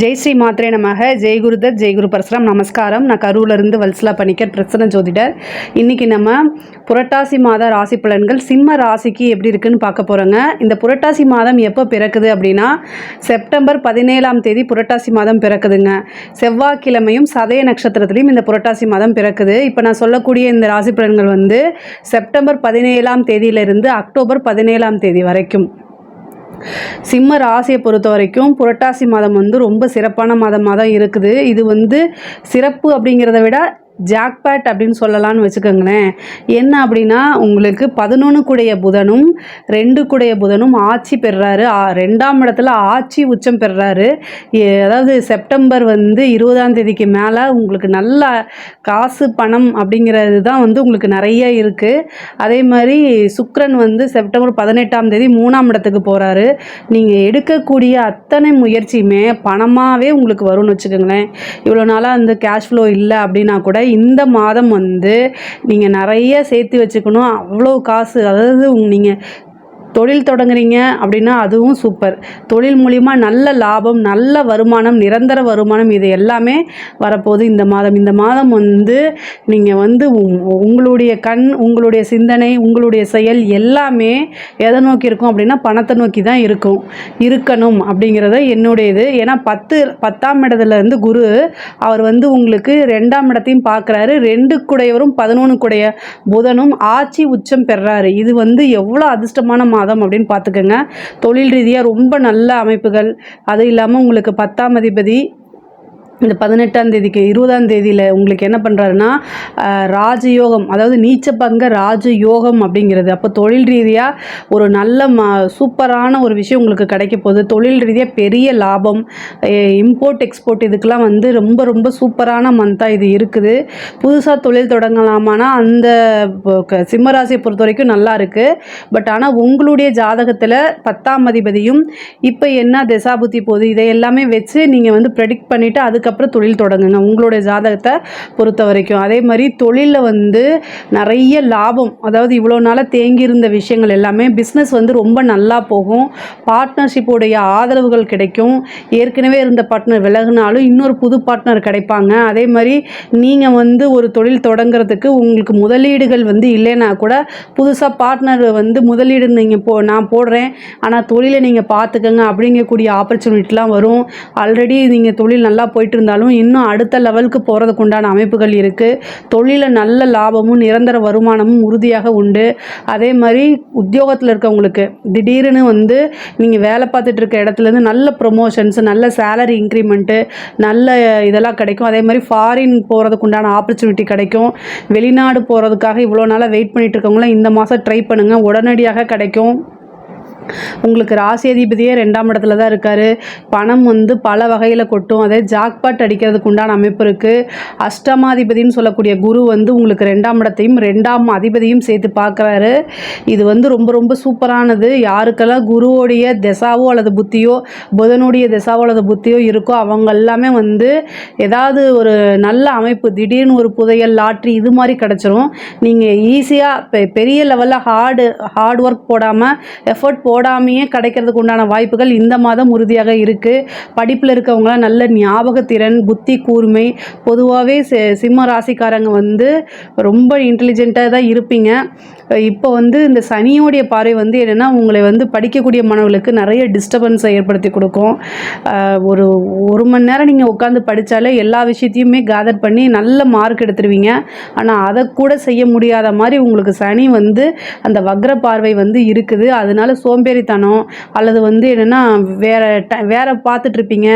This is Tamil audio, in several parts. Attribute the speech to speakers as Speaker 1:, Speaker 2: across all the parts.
Speaker 1: ஜெய் ஸ்ரீ மாத்ரே நமக. ஜெய் குருதத் ஜெய் குரு பரசுராம். நமஸ்காரம். நான் கரூர்லேருந்து வல்சலா பணிக்கர் பிரசன்ன ஜோதிடர். இன்றைக்கி நம்ம புரட்டாசி மாத ராசி பலன்கள் சிம்ம ராசிக்கு எப்படி இருக்குன்னு பார்க்க போகிறோங்க இந்த புரட்டாசி மாதம் எப்போ பிறக்குது அப்படின்னா செப்டம்பர் பதினேழாம் தேதி புரட்டாசி மாதம் பிறக்குதுங்க. செவ்வாய்க்கிழமையும் சதய நட்சத்திரத்துலையும் இந்த புரட்டாசி மாதம் பிறக்குது. இப்போ நான் சொல்லக்கூடிய இந்த ராசி பலன்கள் வந்து செப்டம்பர் பதினேழாம் தேதியிலிருந்து அக்டோபர் பதினேழாம் தேதி வரைக்கும். சிம்ம ராசியை பொறுத்த வரைக்கும் புரட்டாசி மாதம் வந்து ரொம்ப சிறப்பான மாதமாக தான் இருக்குது. இது வந்து சிறப்பு அப்படிங்கிறத விட ஜாக்பேட் அப்படின்னு சொல்லலாம்னு வச்சுக்கோங்களேன். என்ன அப்படின்னா உங்களுக்கு பதினொன்று கூடைய புதனும் ரெண்டு கூடைய புதனும் ஆட்சி பெறுறாரு. ஆ- ரெண்டாம் இடத்துல ஆட்சி உச்சம் பெறுறாரு. அதாவது செப்டம்பர் வந்து இருபதாம் தேதிக்கு மேலே உங்களுக்கு நல்ல காசு பணம் அப்படிங்கிறது தான் வந்து உங்களுக்கு நிறைய இருக்குது அதே மாதிரி சுக்ரன் வந்து செப்டம்பர் பதினெட்டாம் தேதி மூணாம் இடத்துக்கு போகிறாரு நீங்கள் எடுக்கக்கூடிய அத்தனை முயற்சியுமே பணமாகவே உங்களுக்கு வரும்னு வச்சுக்கோங்களேன். இவ்வளோ நாளாக அந்த கேஷ் ஃப்ளோ இல்லை அப்படின்னா கூட இந்த மாதம் வந்து நீங்கள் நிறைய சேர்த்து வச்சுக்கணும். அவ்வளோ காசு அதாவது நீங்கள் தொழில் தொடங்குறீங்க அப்படின்னா அதுவும் சூப்பர் தொழில் மூலிமா நல்ல லாபம் நல்ல வருமானம் நிரந்தர வருமானம் இது எல்லாமே வரப்போகுது இந்த மாதம். இந்த மாதம் வந்து நீங்கள் வந்து உங்களுடைய கண் உங்களுடைய சிந்தனை உங்களுடைய செயல் எல்லாமே எதை நோக்கி இருக்கும் அப்படின்னா பணத்தை நோக்கி தான் இருக்கும். இருக்கணும் அப்படிங்கிறத என்னுடைய இது ஏன்னா பத்து பத்தாம் இடத்துல இருந்து குரு அவர் வந்து உங்களுக்கு ரெண்டாம் இடத்தையும் பார்க்குறாரு. ரெண்டு குடையவரும் பதினொன்று குடைய புதனும் ஆட்சி உச்சம் பெறாரு. இது வந்து எவ்வளோ அதிர்ஷ்டமான மாதம் அப்படின்னு பார்த்துக்கோங்க. தொழில் ரீதியாக ரொம்ப நல்ல அமைப்புகள். அது இல்லாமல் உங்களுக்கு பத்தாம் அதிபதி இந்த பதினெட்டாம் தேதிக்கு இருபதாம் தேதியில் உங்களுக்கு என்ன பண்ணுறாருன்னா ராஜயோகம் அதாவது நீச்சபங்க ராஜயோகம் அப்படிங்கிறது. அப்போ தொழில் ரீதியாக ஒரு நல்ல ம சூப்பரான ஒரு விஷயம் உங்களுக்கு கிடைக்க போகுது. தொழில் ரீதியாக பெரிய லாபம். இம்போர்ட் எக்ஸ்போர்ட் இதுக்கெலாம் வந்து ரொம்ப ரொம்ப சூப்பரான மந்தாக இது இருக்குது. புதுசாக தொழில் தொடங்கலாமானா அந்த க- சிம்மராசியை பொறுத்த வரைக்கும் நல்லா இருக்குது பட் ஆனால் உங்களுடைய ஜாதகத்தில் பத்தாம் அதிபதியும் இப்போ என்ன திசாபுத்தி போகுது? இதை எல்லாமே வச்சு நீங்கள் வந்து ப்ரெடிக்ட் பண்ணிவிட்டு அதுக்கப்புறம் தொழில் தொடங்குங்க. உங்களுடைய ஜாதகத்தை பொறுத்த வரைக்கும் அதே மாதிரி தொழிலில் வந்து நிறைய லாபம். அதாவது இவ்வளோ நாளாக தேங்கியிருந்த விஷயங்கள் எல்லாமே பிஸ்னஸ் வந்து ரொம்ப நல்லா போகும். பார்ட்னர்ஷிப்போடைய ஆதரவுகள் கிடைக்கும். ஏற்கனவே இருந்த பார்ட்னர் விலகுனாலும் இன்னொரு புது பார்ட்னர் கிடைப்பாங்க. அதே மாதிரி நீங்கள் வந்து ஒரு தொழில் தொடங்குறதுக்கு உங்களுக்கு முதலீடுகள் வந்து இல்லைன்னா கூட புதுசாக பார்ட்னர் வந்து முதலீடு நீங்கள் போ நான் போடுறேன். ஆனால் தொழிலை நீங்கள் பார்த்துக்கங்க. அப்படிங்கக்கூடிய ஆப்பர்ச்சுனிட்டிலாம் வரும். ஆல்ரெடி நீங்கள் தொழில் நல்லா போயிட்டு இருந்தாலும் இன்னும் அடுத்த லெவலுக்கு போகிறதுக்கு உண்டான அமைப்புகள் இருக்குது தொழிலில் நல்ல லாபமும் நிரந்தர வருமானமும் உறுதியாக உண்டு. அதே மாதிரி உத்தியோகத்தில் இருக்கவங்களுக்கு திடீர்னு வந்து நீங்கள் வேலை பார்த்துட்டு இருக்க இடத்துலேருந்து நல்ல ப்ரொமோஷன்ஸ் நல்ல சேலரி இன்க்ரிமெண்ட்டு நல்ல இதெல்லாம் கிடைக்கும். அதே மாதிரி ஃபாரின் போகிறதுக்கு உண்டான ஆப்பர்ச்சுனிட்டி கிடைக்கும். வெளிநாடு போகிறதுக்காக இவ்வளோ நாளாக வெயிட் பண்ணிகிட்டு இருக்கவங்களாம் இந்த மாதம் ட்ரை பண்ணுங்கள் உடனடியாக கிடைக்கும். உங்களுக்கு ராசி அதிபதியே ரெண்டாம் இடத்துல தான் இருக்கார். பணம் வந்து பல வகையில் கொட்டும். அதே ஜாக்பாட் அடிக்கிறதுக்கு உண்டான அமைப்பு இருக்குது அஷ்டமாதிபதினு சொல்லக்கூடிய குரு வந்து உங்களுக்கு ரெண்டாம் இடத்தையும் ரெண்டாம் அதிபதியும் சேர்த்து பார்க்குறாரு. இது வந்து ரொம்ப ரொம்ப சூப்பரானது. யாருக்கெல்லாம் குருவோடைய திசாவோ அல்லது புத்தியோ புதனுடைய திசாவோ அல்லது புத்தியோ இருக்கோ அவங்க எல்லாமே வந்து ஏதாவது ஒரு நல்ல அமைப்பு திடீர்னு ஒரு புதையல் லாட்ரி இது மாதிரி கிடச்சிரும். நீங்கள் ஈஸியாக பெரிய லெவலில் ஹார்டு ஹார்ட் ஒர்க் போடாமல் எஃபர்ட் போடாமையே கிடைக்கிறதுக்கு உண்டான வாய்ப்புகள் இந்த மாதம் உறுதியாக இருக்குது படிப்பில் இருக்கவங்களாம் நல்ல ஞாபகத்திறன் புத்தி கூர்மை பொதுவாகவே சிம்ம ராசிக்காரங்க வந்து ரொம்ப இன்டெலிஜென்ட்டாக தான் இருப்பீங்க. இப்போ வந்து இந்த சனியோடைய பார்வை வந்து என்னென்னா உங்களை வந்து படிக்கக்கூடிய மாணவர்களுக்கு நிறைய டிஸ்டர்பன்ஸை ஏற்படுத்தி கொடுக்கும். ஒரு ஒரு மணி நேரம் நீங்கள் உட்காந்து படித்தாலே எல்லா விஷயத்தையுமே கேதர் பண்ணி நல்ல மார்க் எடுத்துருவீங்க. ஆனால் அதை கூட செய்ய முடியாத மாதிரி உங்களுக்கு சனி வந்து அந்த வக்ர பார்வை வந்து இருக்குது. அதனால சோம்பேறித்தனம் அல்லது வந்து என்னென்னா வேற ட வேற பார்த்துட்ருப்பீங்க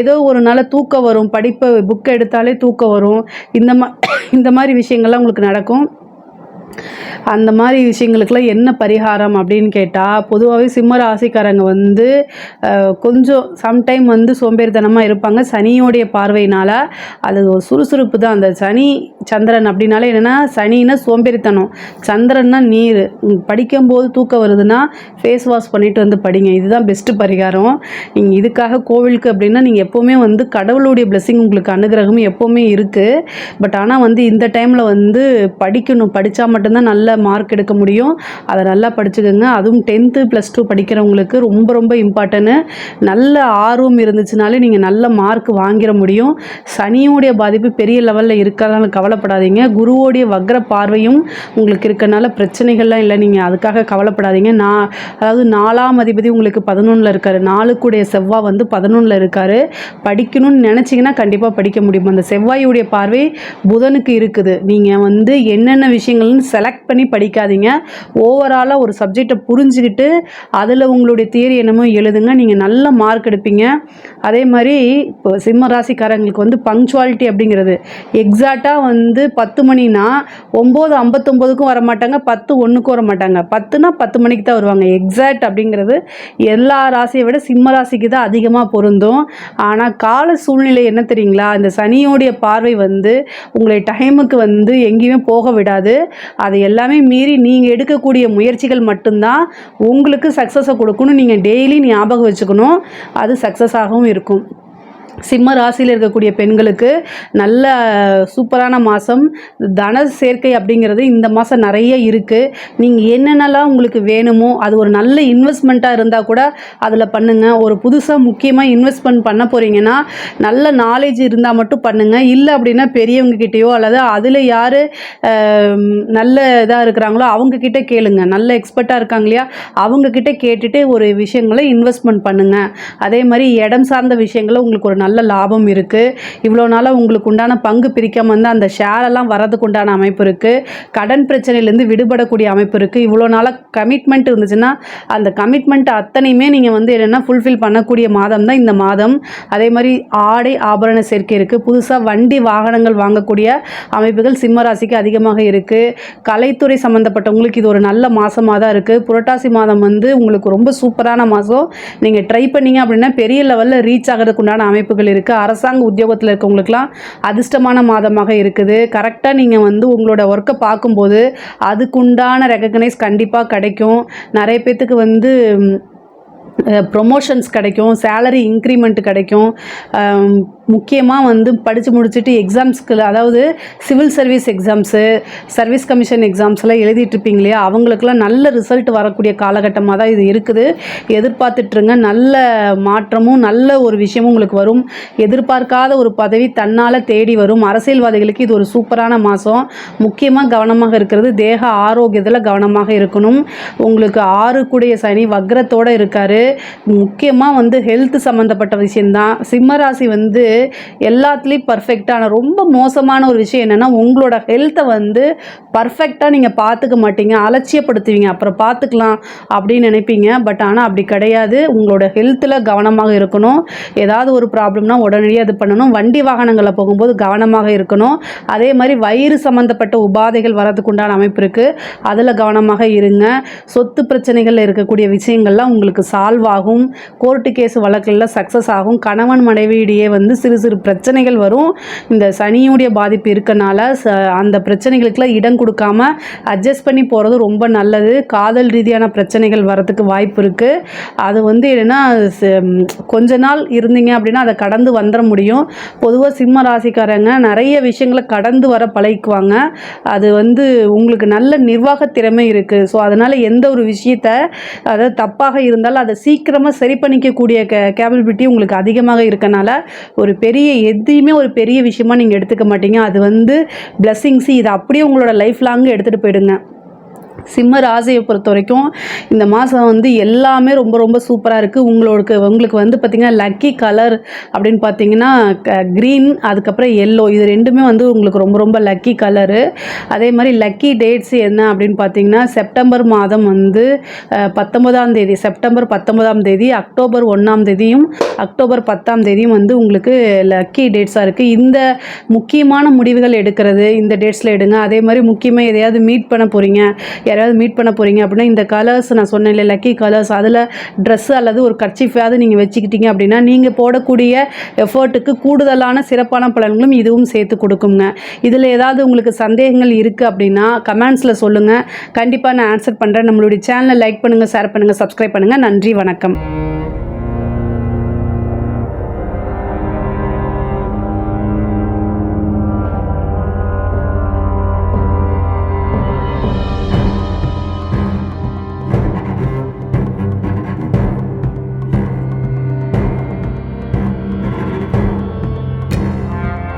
Speaker 1: ஏதோ ஒரு நாள் தூக்கம் வரும். படிப்பை புக்கை எடுத்தாலே தூக்கம் வரும். இந்த மா இந்த மாதிரி விஷயங்கள்லாம் உங்களுக்கு நடக்கும். அந்த மாதிரி விஷயங்களுக்கெல்லாம் என்ன பரிகாரம் அப்படின்னு கேட்டால் பொதுவாகவே சிம்ம ராசிக்காரங்க வந்து கொஞ்சம் சம்டைம் வந்து சோம்பேறித்தனமாக இருப்பாங்க. சனியோடைய பார்வையினால் அது ஒரு சுறுசுறுப்பு தான். அந்த சனி சந்திரன் அப்படின்னாலே என்னென்னா சனின்னா சோம்பேறித்தனம். சந்திரன்னா நீர். படிக்கும்போது தூக்கம் வருதுன்னா ஃபேஸ் வாஷ் பண்ணிட்டு வந்து படிங்க. இதுதான் பெஸ்ட்டு பரிகாரம். நீங்கள் இதுக்காக கோவிலுக்கு அப்படின்னா நீங்கள் எப்போவுமே வந்து கடவுளுடைய பிளெஸ்ஸிங் உங்களுக்கு அனுகிரகம் எப்போவுமே இருக்குது பட் ஆனால் வந்து இந்த டைமில் வந்து படிக்கணும். படித்தா மட்டும் மட்டும்தான் நல்ல மார்க் எடுக்க முடியும். அதை நல்லா படிச்சுக்கோங்க. அதுவும் டென்த்து ப்ளஸ் டூ படிக்கிறவங்களுக்கு ரொம்ப ரொம்ப இம்பார்ட்டன்னு நல்ல ஆர்வம் இருந்துச்சுனாலே நீங்கள் நல்ல மார்க் வாங்கிட முடியும். சனியோடைய பாதிப்பு பெரிய லெவலில் இருக்கிறதால கவலைப்படாதீங்க. குருவோடைய வக்ர பார்வையும் உங்களுக்கு இருக்கனால பிரச்சனைகள்லாம் இல்லை. நீங்கள் அதுக்காக கவலைப்படாதீங்க. நான் அதாவது நாலாம் அதிபதி உங்களுக்கு பதினொன்றில் இருக்கார். நாலுக்குடைய செவ்வாய் வந்து பதினொன்றில் இருக்கார். படிக்கணும்னு நினச்சிங்கன்னா கண்டிப்பாக படிக்க முடியும். அந்த செவ்வாயுடைய பார்வை புதனுக்கு இருக்குது. நீங்கள் வந்து என்னென்ன விஷயங்கள்னு செலக்ட் பண்ணி படிக்காதீங்க. ஓவராலாக ஒரு சப்ஜெக்டை புரிஞ்சுக்கிட்டு அதில் உங்களுடைய தியரி என்னமோ எழுதுங்க. நீங்கள் நல்ல மார்க் எடுப்பீங்க. அதே மாதிரி இப்போ சிம்ம ராசிக்காரங்களுக்கு வந்து பங்க்சுவாலிட்டி அப்படிங்கிறது. எக்ஸாக்டாக வந்து பத்து மணினா ஒம்பது ஐம்பத்தொம்போதுக்கும் வர மாட்டாங்க பத்து ஒன்றுக்கும் வர மாட்டாங்க பத்துனா பத்து மணிக்கு தான் வருவாங்க. எக்ஸாக்ட் அப்படிங்கிறது எல்லா ராசியை விட சிம்ம ராசிக்கு தான் அதிகமாக பொருந்தும். ஆனால் கால சூழ்நிலை என்ன தெரியுங்களா? இந்த சனியோடைய பார்வை வந்து உங்களை டைமுக்கு வந்து எங்கேயுமே போக விடாது. அது எல்லாமே மீறி நீங்கள் எடுக்கக்கூடிய முயற்சிகள் மட்டும்தான் உங்களுக்கு சக்ஸஸை கொடுக்கணும். நீங்கள் டெய்லி ஞாபகம் வச்சுக்கணும். அது சக்ஸஸ் ஆகவும் இருக்கும். சிம்ம ராசியில் இருக்கக்கூடிய பெண்களுக்கு நல்ல சூப்பரான மாதம் தன சேர்க்கை அப்படிங்கிறது இந்த மாதம் நிறைய இருக்குது நீங்கள் என்னென்னலாம் உங்களுக்கு வேணுமோ அது ஒரு நல்ல இன்வெஸ்ட்மெண்ட்டாக இருந்தால் கூட அதில் பண்ணுங்கள் ஒரு புதுசாக முக்கியமாக இன்வெஸ்ட்மெண்ட் பண்ண போகிறீங்கன்னா நல்ல நாலேஜ் இருந்தால் மட்டும் பண்ணுங்கள் இல்லை அப்படின்னா பெரியவங்கக்கிட்டேயோ அல்லது அதில் யார் நல்ல இதாக இருக்கிறாங்களோ அவங்கக்கிட்ட கேளுங்க. நல்ல எக்ஸ்பர்ட்டாக இருக்காங்க இல்லையா அவங்கக்கிட்ட கேட்டுட்டு ஒரு விஷயங்களை இன்வெஸ்ட்மெண்ட் பண்ணுங்கள் அதே மாதிரி இடம் சார்ந்த விஷயங்களை உங்களுக்கு ஒரு நல்ல லாபம் இருக்குது இவ்வளோ நாளாக உங்களுக்கு உண்டான பங்கு பிரிக்காம வந்து அந்த ஷேரெல்லாம் வரதுக்கு உண்டான அமைப்பு இருக்குது கடன் பிரச்சனையிலேருந்து விடுபடக்கூடிய அமைப்பு இருக்குது இவ்வளோ நாளாக கமிட்மெண்ட் இருந்துச்சுன்னா அந்த கமிட்மெண்ட் அத்தனையுமே நீங்கள் வந்து என்னென்னா ஃபுல்ஃபில் பண்ணக்கூடிய மாதம் தான் இந்த மாதம். அதே மாதிரி ஆடை ஆபரண சேர்க்கை இருக்குது புதுசாக வண்டி வாகனங்கள் வாங்கக்கூடிய அமைப்புகள் சிம்மராசிக்கு அதிகமாக இருக்குது கலைத்துறை சம்மந்தப்பட்டவங்களுக்கு இது ஒரு நல்ல மாதமாக தான் இருக்குது புரட்டாசி மாதம் வந்து உங்களுக்கு ரொம்ப சூப்பரான மாதம் நீங்கள் ட்ரை பண்ணீங்க அப்படின்னா பெரிய லெவலில் ரீச் ஆகிறதுக்கு உண்டான வாய்ப்புகள் இருக்குது அரசாங்க உத்தியோகத்தில் இருக்கவங்களுக்குலாம் அதிர்ஷ்டமான மாதமாக இருக்குது. கரெக்டாக நீங்கள் வந்து உங்களோட ஒர்க்கை பார்க்கும்போது அதுக்குண்டான ரெகக்னைஸ் கண்டிப்பாக கிடைக்கும். நிறைய பேர்த்துக்கு வந்து ப்ரொமோஷன்ஸ் கிடைக்கும். சேலரி இன்க்ரிமெண்ட் கிடைக்கும். முக்கியமாக வந்து படித்து முடிச்சுட்டு எக்ஸாம்ஸ்க்கு அதாவது civil service exams service commission எக்ஸாம்ஸ்லாம் எழுதிட்டு இருப்பீங்க இல்லையா? அவங்களுக்குலாம் நல்ல ரிசல்ட் வரக்கூடிய காலகட்டமாக தான் இது இருக்குது. எதிர்பார்த்துட்ருங்க நல்ல மாற்றமும் நல்ல ஒரு விஷயமும் உங்களுக்கு வரும். எதிர்பார்க்காத ஒரு பதவி தன்னால் தேடி வரும். அரசியல்வாதிகளுக்கு இது ஒரு சூப்பரான மாதம் முக்கியமாக கவனமாக இருக்கிறது தேக ஆரோக்கியத்தில் கவனமாக இருக்கணும். உங்களுக்கு ஆறு கூடிய சனி வக்ரத்தோடு இருக்கார். முக்கியமாக வந்து ஹெல்த் சம்மந்தப்பட்ட விஷயந்தான் சிம்மராசி வந்து எல்லாத்துலேயும் பர்ஃபெக்டான ரொம்ப மோசமான ஒரு விஷயம் என்னென்னா உங்களோட ஹெல்த்தை வந்து பர்ஃபெக்டாக நீங்கள் பார்த்துக்க மாட்டீங்க அலட்சியப்படுத்துவீங்க. அப்புறம் பார்த்துக்கலாம் அப்படின்னு நினைப்பீங்க. பட் ஆனால் அப்படி கிடையாது. உங்களோட ஹெல்த்தில் கவனமாக இருக்கணும். ஏதாவது ஒரு ப்ராப்ளம்னா உடனடியாக இது பண்ணணும். வண்டி வாகனங்களில் போகும்போது கவனமாக இருக்கணும். அதே மாதிரி வயிறு சம்மந்தப்பட்ட உபாதைகள் வரதுக்கு உண்டான அமைப்பு இருக்குது அதில் கவனமாக இருங்க. சொத்து பிரச்சனைகளில் இருக்கக்கூடிய விஷயங்கள்லாம் உங்களுக்கு சால்வ் ஆகும். கோர்ட்டு கேஸ் வழக்கில் சக்ஸஸ் ஆகும். கணவன் மனைவியிடையே வந்து சிறு சிறு பிரச்சனைகள் வரும். இந்த சனியுடைய பாதிப்பு இருக்கனால ச அந்த பிரச்சனைகளுக்கெல்லாம் இடம் கொடுக்காம அட்ஜஸ்ட் பண்ணி போகிறது ரொம்ப நல்லது. காதல் ரீதியான பிரச்சனைகள் வரத்துக்கு வாய்ப்பு இருக்குது அது வந்து என்னென்னா கொஞ்ச நாள் இருந்தீங்க அப்படின்னா அதை கடந்து வந்துட முடியும். பொதுவாக சிம்ம ராசிக்காரங்க நிறைய விஷயங்களை கடந்து வர பழகிக்குவாங்க. அது வந்து உங்களுக்கு நல்ல நிர்வாக திறமை இருக்குது ஸோ அதனால் எந்த ஒரு விஷயத்த அதாவது தப்பாக இருந்தாலும் அதை சீக்கிரமாக சரி பண்ணிக்கக்கூடிய கே கேபிலிட்டி உங்களுக்கு அதிகமாக இருக்கனால ஒரு பெரிய எதையுமே ஒரு பெரிய விஷயமா நீங்கள் எடுத்துக்க மாட்டீங்க. அது வந்து பிளஸ்ஸிங்ஸு இது அப்படியே உங்களோட லைஃப் லாங்கு எடுத்துகிட்டு போயிடுங்க. சிம்ம ராசியை பொறுத்த வரைக்கும் இந்த மாதம் வந்து எல்லாமே ரொம்ப ரொம்ப சூப்பராக இருக்குது உங்களுக்கு உங்களுக்கு வந்து பார்த்திங்கன்னா லக்கி கலர் அப்படின்னு பார்த்தீங்கன்னா க்ரீன் அதுக்கப்புறம் எல்லோ இது ரெண்டுமே வந்து உங்களுக்கு ரொம்ப ரொம்ப லக்கி கலரு அதே மாதிரி லக்கி டேட்ஸ் என்ன அப்படின்னு பார்த்தீங்கன்னா செப்டம்பர் மாதம் வந்து பத்தொன்பதாம் தேதி செப்டம்பர் பத்தொன்பதாம் தேதி அக்டோபர் ஒன்றாம் தேதியும் அக்டோபர் பத்தாம் தேதியும் வந்து உங்களுக்கு லக்கி டேட்ஸாக இருக்குது இந்த முக்கியமான முடிவுகள் எடுக்கிறது இந்த டேட்ஸில் எடுங்க. அதே மாதிரி முக்கியமாக எதையாவது மீட் பண்ண போகிறீங்க யாராவது மீட் பண்ண போகிறீங்க அப்படின்னா இந்த கலர்ஸ் நான் சொன்னேன் இல்லை லக்கி கலர்ஸ் அதில் ட்ரெஸ் அல்லது ஒரு கர்ச்சிஃபாவது நீங்கள் வச்சுக்கிட்டீங்க அப்படின்னா நீங்கள் போடக்கூடிய எஃபர்ட்டுக்கு கூடுதலான சிறப்பான பலன்களும் இதுவும் சேர்த்து கொடுக்குங்க. இதில் ஏதாவது உங்களுக்கு சந்தேகங்கள் இருக்குது அப்படின்னா கமெண்ட்ஸில் சொல்லுங்கள் கண்டிப்பாக நான் ஆன்சர் பண்ணுறேன் நம்மளுடைய சேனலை லைக் பண்ணுங்கள் ஷேர் பண்ணுங்கள் சப்ஸ்கிரைப் பண்ணுங்கள் நன்றி வணக்கம்.